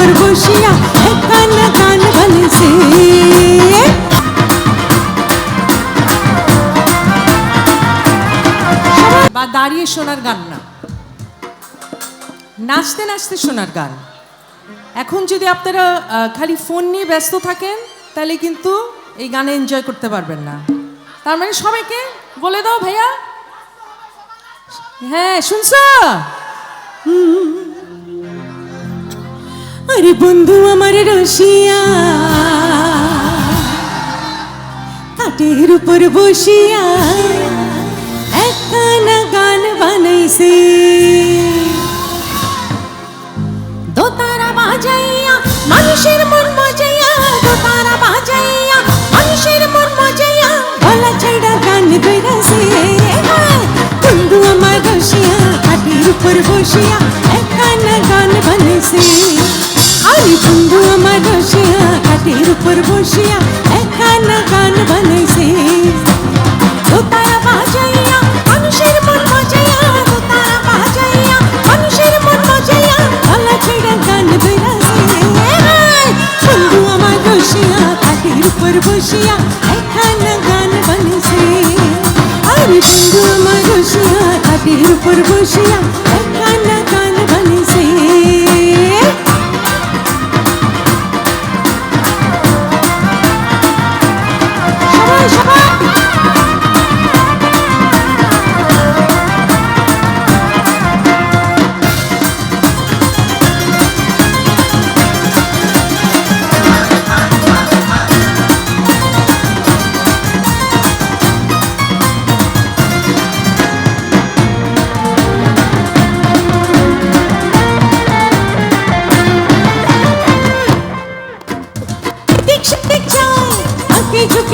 উপর বসিয়া গান গান বানিয়েছে বা দাঁড়িয়ে শোনার গান না। নাচতে নাচতে শোনার গান। এখন যদি আপনারা খালি ফোন নিয়ে ব্যস্ত থাকেন, তাহলে কিন্তু এই গানে এনজয় করতে পারবেন না। তার মানে সবাইকে বলে দাও ভাইয়া। হ্যাঁ শুনছ? আরে বন্ধু আমার রসিয়া, কাঠের উপর বসিয়া একখানা গান বানাইছে। দোতারা বাজাইয়া, মানুষের মন মজাইয়া, দোতারা বাজাইয়া, মানুষের মন মজাইয়া, গলা ছাইড়া গান বেরাছে বন্ধু আমার রসিয়া, কাঠের উপর বসিয়া উপর বসিয়া একখানা গান বানিয়েছে আরে বন্ধু আমার রসিয়া কাঠের উপর বসিয়া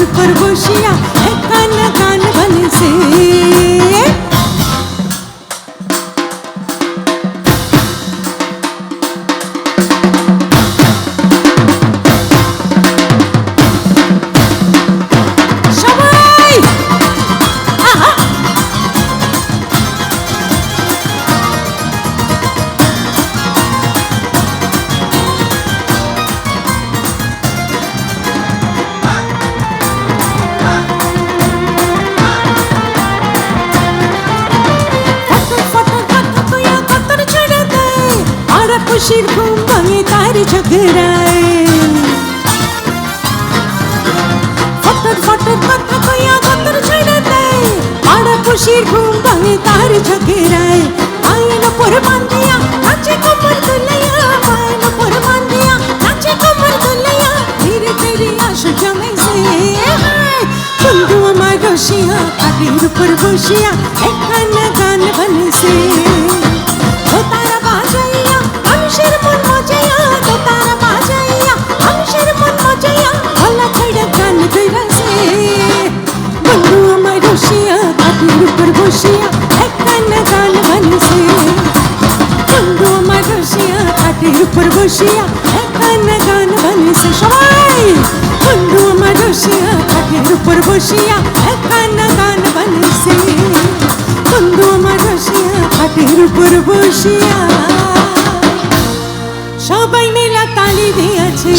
কাঠের উপর খুশির ঘুম ভাঙে তার ঝগড়ায় ফটক ফটক কথা কইয়া কতর ছেড়ে দেয় আর খুশির ঘুম ভাঙে তার ঝগড়ায় আইন পর বান্ধিয়া নাচে কমর দুলাইয়া আইন পর বান্ধিয়া নাচে কমর দুলাইয়া ধীরে ধীরে আসো জমেছে হায় বন্ধু আমার রসিয়া কাঠের উপর বসিয়া একখানা রসিয়া একখানা গান বানছে বন্ধু আমার রসিয়া খাটের উপর বসিয়া একখানা গান বানছে সবাই বন্ধু আমার রসিয়া উপর বসিয়া একখানা গান বানছে বন্ধু আমার রসিয়া উপর বসিয়া সবাই তালি দিয়েছে